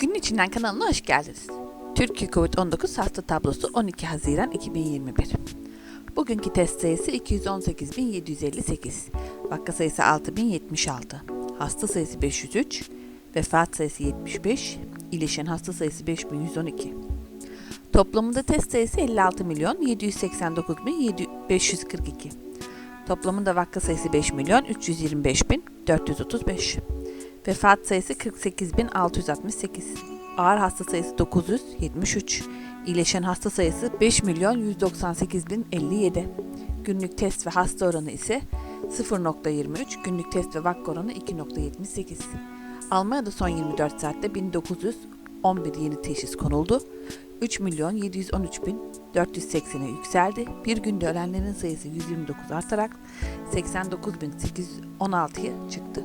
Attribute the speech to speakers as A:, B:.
A: Günün içinden kanalına hoş geldiniz. Türkiye Covid-19 hasta tablosu 12 Haziran 2021. Bugünkü test sayısı 218.758, vaka sayısı 6.076, hasta sayısı 503, vefat sayısı 75, iyileşen hasta sayısı 5112. Toplamında test sayısı 56 milyon 789 bin 542. Toplamında vaka sayısı 5 milyon 325 bin 435. Vefat sayısı 48.668. Ağır hasta sayısı 973. İyileşen hasta sayısı 5 milyon 198.057. Günlük test ve hasta oranı ise 0.23, günlük test ve vaka oranı 2.78. Almanya'da son 24 saatte 1911 yeni teşhis konuldu. 3 milyon 713 bin 480'e yükseldi. Bir günde ölenlerin sayısı 129 artarak 89.816'ya çıktı.